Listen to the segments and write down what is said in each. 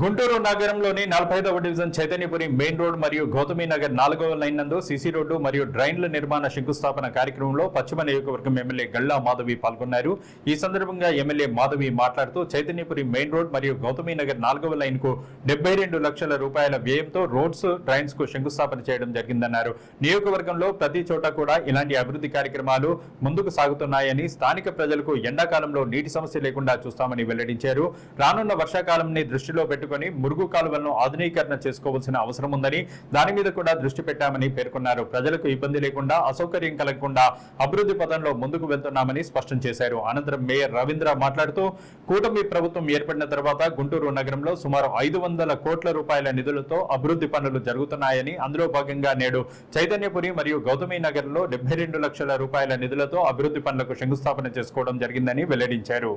గుంటూరు నగరంలోని నలభై ఐదవ డివిజన్ చైతన్యపురి మెయిన్ రోడ్ మరియు గౌతమి నగర్ నాలుగవ లైన్ నందు సీసీ రోడ్డు మరియు డ్రైన్ల నిర్మాణ శంకుస్థాపన కార్యక్రమంలో పశ్చిమ నియోజకవర్గం ఎమ్మెల్యే గల్లా మాధవి పాల్గొన్నారు. ఈ సందర్భంగా ఎమ్మెల్యే మాధవి మాట్లాడుతూ చైతన్యపురి మెయిన్ రోడ్ మరియు గౌతమి నగర్ నాలుగవ లైన్కు డెబ్బై రెండు లక్షల రూపాయల వ్యయంతో రోడ్స్ డ్రైన్స్కు శంకుస్థాపన చేయడం జరిగిందన్నారు. నియోజకవర్గంలో ప్రతి చోట కూడా ఇలాంటి అభివృద్ధి కార్యక్రమాలు ముందుకు సాగుతున్నాయని స్థానిక ప్రజలకు ఎండాకాలంలో నీటి సమస్య లేకుండా చూస్తామని వెల్లడించారు. రానున్న వర్షాకాలంని దృష్టిలో పెట్టుకుని మురుగు కాలువలను ఆధునీకరణ చేసుకోవాల్సిన అవసరం ఉందని దాని మీద కూడా దృష్టి పెట్టామని పేర్కొన్నారు. ప్రజలకు ఇబ్బంది లేకుండా అసౌకర్యం కలగకుండా అభివృద్ధి పదంలో ముందుకు వెళ్తున్నామని స్పష్టం చేశారు. అనంతరం మేయర్ రవీంద్ర మాట్లాడుతూ కూటమి ప్రభుత్వం ఏర్పడిన తర్వాత గుంటూరు నగరంలో సుమారు ఐదు వందల కోట్ల రూపాయల నిధులతో అభివృద్ధి పనులు జరుగుతున్నాయని అందులో భాగంగా నేడు చైతన్యపురి మరియు గౌతమి నగర్లో డెబ్బై రెండు లక్షల రూపాయల నిధులతో అభివృద్ధి పనులకు శంకుస్థాపన చేసుకోవడం జరిగిందని వెల్లడించారు.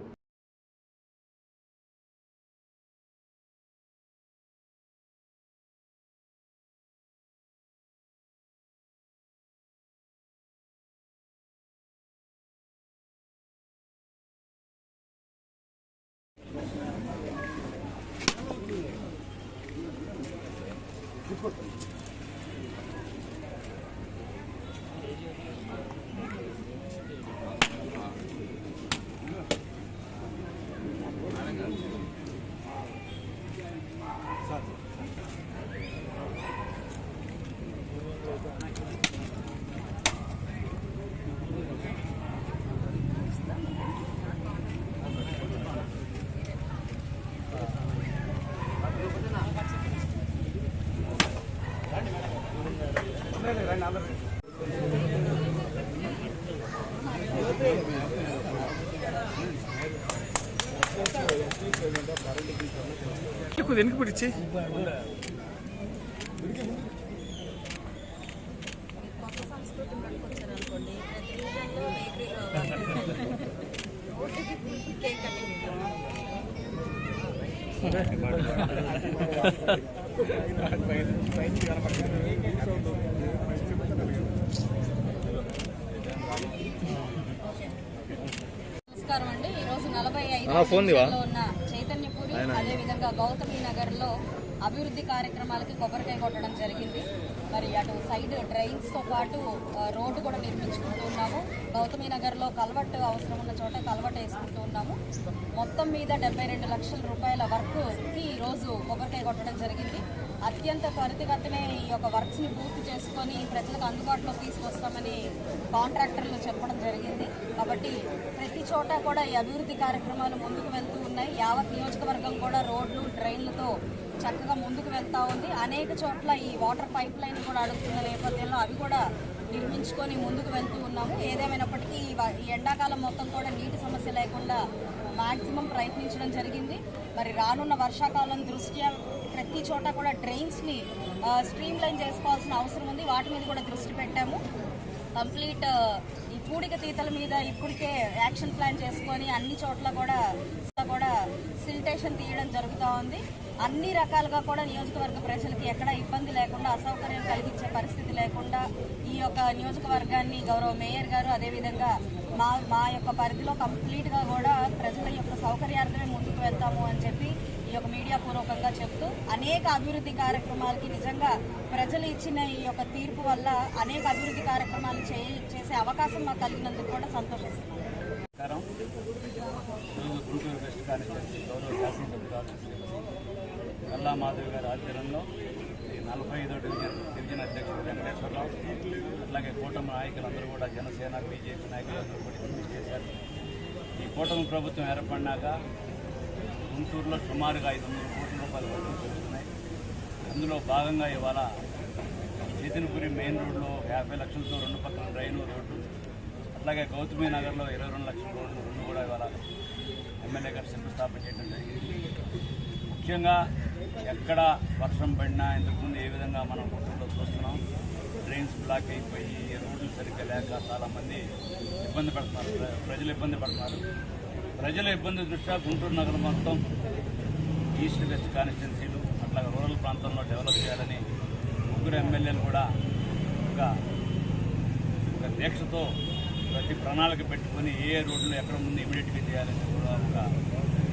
করতে కొద్ది వెనక్కి పిడిచి నమస్కారం అండి ఈ రోజు నలభై ఐదు ఫోన్ దివా? డివిజన్లో ఉన్న చైతన్యపురి అదే విధంగా గౌతమి నగర్లో అభివృద్ధి కార్యక్రమాలకి కొబ్బరికాయ కొట్టడం జరిగింది. మరి అటు సైడ్ డ్రైన్స్తో పాటు రోడ్డు కూడా నిర్మించుకుంటూ ఉన్నాము. గౌతమి నగర్లో కల్వట్ అవసరం ఉన్న చోట కల్వట్ వేసుకుంటూ ఉన్నాము. మొత్తం మీద డెబ్బై రెండు లక్షల రూపాయల వర్క్ ఈ రోజు కొబ్బరికాయ కొట్టడం జరిగింది. అత్యంత త్వరితగతినే ఈ యొక్క వర్క్స్ని పూర్తి చేసుకొని ప్రజలకు అందుబాటులో తీసుకొస్తామని కాంట్రాక్టర్లు చెప్పడం జరిగింది. కాబట్టి ప్రతి చోట కూడా ఈ అభివృద్ధి కార్యక్రమాలు ముందుకు వెళ్తూ ఉన్నాయి. యావత్ నియోజకవర్గం కూడా రోడ్లు డ్రైన్లతో చక్కగా ముందుకు వెళ్తూ ఉంది. అనేక చోట్ల ఈ వాటర్ పైప్ లైన్ కూడా అడుగుతున్న నేపథ్యంలో అవి కూడా నిర్మించుకొని ముందుకు వెళ్తూ ఉన్నాము. ఏదేమైనప్పటికీ ఈ ఎండాకాలం మొత్తం కూడా నీటి సమస్య లేకుండా మాక్సిమం ప్రయత్నించడం జరిగింది. మరి రానున్న వర్షాకాలం దృష్ట్యా ప్రతి చోట కూడా డ్రైన్స్ని స్ట్రీమ్ లైన్ చేసుకోవాల్సిన అవసరం ఉంది. వాటి మీద కూడా దృష్టి పెట్టాము. కంప్లీట్ ఈ పూడిక తీతల మీద ఇప్పటికే యాక్షన్ ప్లాన్ చేసుకొని అన్ని చోట్ల కూడా కూడా సిల్టేషన్ తీయడం జరుగుతూ ఉంది. అన్ని రకాలుగా కూడా నియోజకవర్గ ప్రజలకి ఎక్కడ ఇబ్బంది లేకుండా అసౌకర్యం కలిగించే పరిస్థితి లేకుండా ఈ యొక్క నియోజకవర్గాన్ని గౌరవ మేయర్ గారు అదేవిధంగా మా మా యొక్క పరిధిలో కంప్లీట్గా కూడా ప్రజల యొక్క సౌకర్యార్థమే ముందుకు వెళ్తాము అని చెప్పి ఈ యొక్క మీడియా పూర్వకంగా చెప్తూ అనేక అభివృద్ధి కార్యక్రమాలకి నిజంగా ప్రజలు ఇచ్చిన ఈ యొక్క తీర్పు వల్ల అనేక అభివృద్ధి కార్యక్రమాలు చే చేసే అవకాశం మాకు కలిగినందుకు కూడా సంతోషిస్తున్నాను గుంటూరు వెస్ట్ గౌరవ శాసనసభ్యులు మాధవి గారి ఆధ్వర్యంలో ఈ నలభై ఐదో డివిజన్ గిరిజన అధ్యక్షుడు వెంకటేశ్వరరావు అట్లాగే కూటమి నాయకులందరూ కూడా జనసేన బీజేపీ నాయకులందరూ కూడా చేశారు ఈ కూటమి ప్రభుత్వం ఏర్పడినాక గుంటూరులో సుమారుగా ఐదు వందల కోట్ల రూపాయల వర్గం జరుగుతున్నాయి. అందులో భాగంగా ఇవాళ చేతినపురి మెయిన్ రోడ్లో యాభై లక్షలతో రెండు పక్కల డ్రైను రోడ్డు అట్లాగే గౌతమి నగర్లో ఇరవై రెండు లక్షల రోడ్లు రెండు కూడా ఇవాళ ఎమ్మెల్యే గారు శంకుస్థాపన చేయడం జరిగింది. ముఖ్యంగా ఎక్కడ వర్షం పడినా ఇంతకుముందు ఏ విధంగా మనం గుంటూరులో చూస్తున్నాం డ్రైన్స్ బ్లాక్ అయిపోయి రోడ్లు సరిగ్గా లేక చాలామంది ఇబ్బంది పడుతున్నారు ప్రజలు ఇబ్బంది పడుతున్నారు. ప్రజల ఇబ్బంది దృష్ట్యా గుంటూరు నగరం మొత్తం ఈస్ట్ వెస్ట్ కాన్స్టిట్యున్సీలు అట్లా రూరల్ ప్రాంతంలో డెవలప్ చేయాలని ముగ్గురు ఎమ్మెల్యేలు కూడా ఒక ఒక దీక్షతో ప్రతి ప్రణాళిక పెట్టుకొని ఏ ఏ రోడ్లు ఎక్కడ ముందు ఇమీడియట్గా చేయాలని కూడా ఒక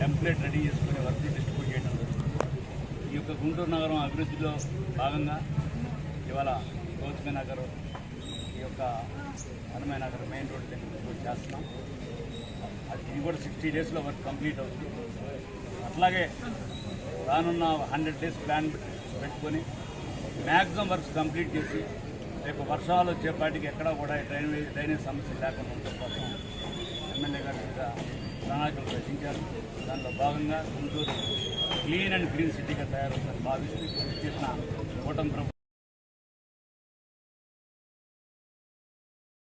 టెంప్లెట్ రెడీ చేసుకుని వర్క్ డిస్ట్రిబ్యూట్ చేయడం జరుగుతుంది. యొక్క గుంటూరు నగరం అభివృద్ధిలో భాగంగా ఇవాళ గౌతమి నగర్ ఈ యొక్క హనుమాన్ నగర్ మెయిన్ రోడ్ దగ్గర చేస్తున్నాం. అది ఇది కూడా సిక్స్టీ డేస్లో వర్క్ కంప్లీట్ అవుతుంది. అట్లాగే రానున్న హండ్రెడ్ డేస్ ప్లాన్ పెట్టుకొని మ్యాక్సిమం వర్క్స్ కంప్లీట్ చేసి రేపు వర్షాలు వచ్చేపాటికి ఎక్కడా కూడా డ్రైనేజ్ డ్రైనేజ్ సమస్య లేకుండా ఉండటం కోసం ఎమ్మెల్యే గారు ప్రణాళికలు రచించారు. దానిలో భాగంగా గుంటూరు క్లీన్ అండ్ గ్రీన్ సిటీగా తయారవుతారు భావిస్తూ చేసిన కూటమి ప్రభుత్వం